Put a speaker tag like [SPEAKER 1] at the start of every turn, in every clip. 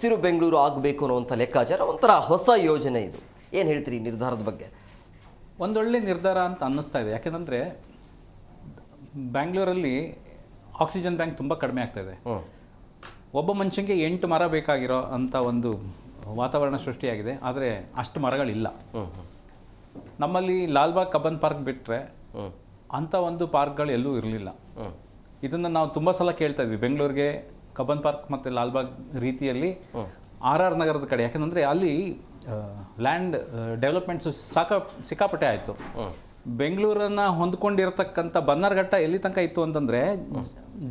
[SPEAKER 1] ಹಸಿರು ಬೆಂಗಳೂರು ಆಗಬೇಕು ಅನ್ನುವಂಥ ಲೆಕ್ಕಾಚಾರ ಒಂಥರ ಹೊಸ ಯೋಜನೆ ಇದು. ಏನು ಹೇಳ್ತೀರಿ ಈ ನಿರ್ಧಾರದ ಬಗ್ಗೆ?
[SPEAKER 2] ಒಂದೊಳ್ಳೆ ನಿರ್ಧಾರ ಅಂತ ಅನ್ನಿಸ್ತಾ ಇದೆ. ಯಾಕೆಂದರೆ ಬ್ಯಾಂಗ್ಳೂರಲ್ಲಿ ಆಕ್ಸಿಜನ್ ಬ್ಯಾಂಕ್ ತುಂಬ ಕಡಿಮೆ ಆಗ್ತಾ ಇದೆ. ಒಬ್ಬ ಮನುಷ್ಯನಿಗೆ ಎಂಟು ಮರ ಬೇಕಾಗಿರೋ ಅಂಥ ಒಂದು ವಾತಾವರಣ ಸೃಷ್ಟಿಯಾಗಿದೆ. ಆದರೆ ಅಷ್ಟು ಮರಗಳಿಲ್ಲ. ನಮ್ಮಲ್ಲಿ ಲಾಲ್ಬಾಗ್ ಕಬ್ಬನ್ ಪಾರ್ಕ್ ಬಿಟ್ಟರೆ ಅಂಥ ಒಂದು ಪಾರ್ಕ್ಗಳು ಎಲ್ಲೂ ಇರಲಿಲ್ಲ. ಇದನ್ನು ನಾವು ತುಂಬ ಸಲ ಕೇಳ್ತಾ ಇದ್ವಿ. ಬೆಂಗಳೂರಿಗೆ ಕಬ್ಬನ್ ಪಾರ್ಕ್ ಮತ್ತು ಲಾಲ್ಬಾಗ್ ರೀತಿಯಲ್ಲಿ ಆರ್ ಆರ್ ನಗರದ ಕಡೆ. ಯಾಕೆಂದರೆ ಅಲ್ಲಿ ಲ್ಯಾಂಡ್ ಡೆವಲಪ್ಮೆಂಟ್ಸ್ ಸಾಕ ಸಿಕ್ಕಾಪಟ್ಟೆ ಆಯಿತು. ಬೆಂಗಳೂರನ್ನು ಹೊಂದ್ಕೊಂಡಿರತಕ್ಕಂಥ ಬನ್ನಾರ್ಘಟ್ಟ ಎಲ್ಲಿ ತನಕ ಇತ್ತು ಅಂತಂದರೆ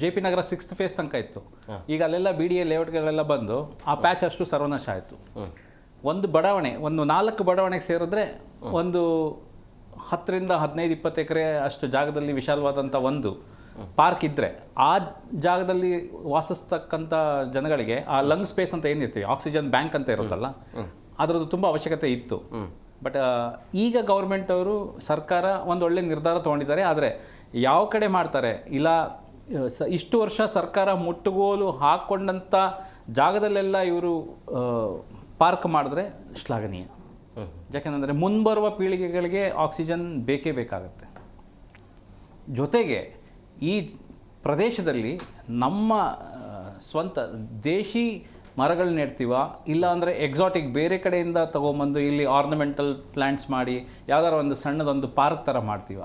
[SPEAKER 2] J P Nagar sixth phase ತನಕ ಇತ್ತು. ಈಗ ಅಲ್ಲೆಲ್ಲ ಬಿ ಡಿ ಎ ಲೇಔಟ್ಗಳೆಲ್ಲ ಬಂದು ಆ ಪ್ಯಾಚ್ ಅಷ್ಟು ಸರ್ವನಾಶ ಆಯಿತು. ಒಂದು ಬಡಾವಣೆ ಒಂದು ನಾಲ್ಕು ಬಡಾವಣೆಗೆ ಸೇರಿದ್ರೆ ಒಂದು ಹತ್ತರಿಂದ ಹದಿನೈದು ಇಪ್ಪತ್ತು ಎಕರೆ ಅಷ್ಟು ಜಾಗದಲ್ಲಿ ವಿಶಾಲವಾದಂಥ ಒಂದು ಪಾರ್ಕ್ ಇದ್ದರೆ ಆ ಜಾಗದಲ್ಲಿ ವಾಸಿಸ್ತಕ್ಕಂಥ ಜನಗಳಿಗೆ ಆ ಲಂಗ್ ಸ್ಪೇಸ್ ಅಂತ ಏನಿರ್ತೀವಿ, ಆಕ್ಸಿಜನ್ ಬ್ಯಾಂಕ್ ಅಂತ ಇರುತ್ತಲ್ಲ, ಅದರದ್ದು ತುಂಬ ಅವಶ್ಯಕತೆ ಇತ್ತು. ಬಟ್ ಈಗ ಗೌರ್ಮೆಂಟ್ ಅವರು ಸರ್ಕಾರ ಒಂದು ಒಳ್ಳೆ ನಿರ್ಧಾರ ತೊಗೊಂಡಿದ್ದಾರೆ, ಆದರೆ ಯಾವ ಕಡೆ ಮಾಡ್ತಾರೆ? ಇಲ್ಲ ಇಷ್ಟು ವರ್ಷ ಸರ್ಕಾರ ಮುಟ್ಟುಗೋಲು ಹಾಕ್ಕೊಂಡಂಥ ಜಾಗದಲ್ಲೆಲ್ಲ ಇವರು ಪಾರ್ಕ್ ಮಾಡಿದ್ರೆ ಶ್ಲಾಘನೀಯ. ಯಾಕೆಂದರೆ ಮುಂಬರುವ ಪೀಳಿಗೆಗಳಿಗೆ ಆಕ್ಸಿಜನ್ ಬೇಕೇ ಬೇಕಾಗುತ್ತೆ. ಜೊತೆಗೆ ಈ ಪ್ರದೇಶದಲ್ಲಿ ನಮ್ಮ ಸ್ವಂತ ದೇಶಿ ಮರಗಳು ನೆಡ್ತೀವ? ಇಲ್ಲ ಅಂದರೆ ಎಕ್ಸಾಟಿಕ್ ಬೇರೆ ಕಡೆಯಿಂದ ತೊಗೊಂಬಂದು ಇಲ್ಲಿ ಆರ್ನಮೆಂಟಲ್ ಪ್ಲ್ಯಾಂಟ್ಸ್ ಮಾಡಿ ಯಾವ್ದಾರ ಒಂದು ಸಣ್ಣದೊಂದು ಪಾರ್ಕ್ ಥರ ಮಾಡ್ತೀವ?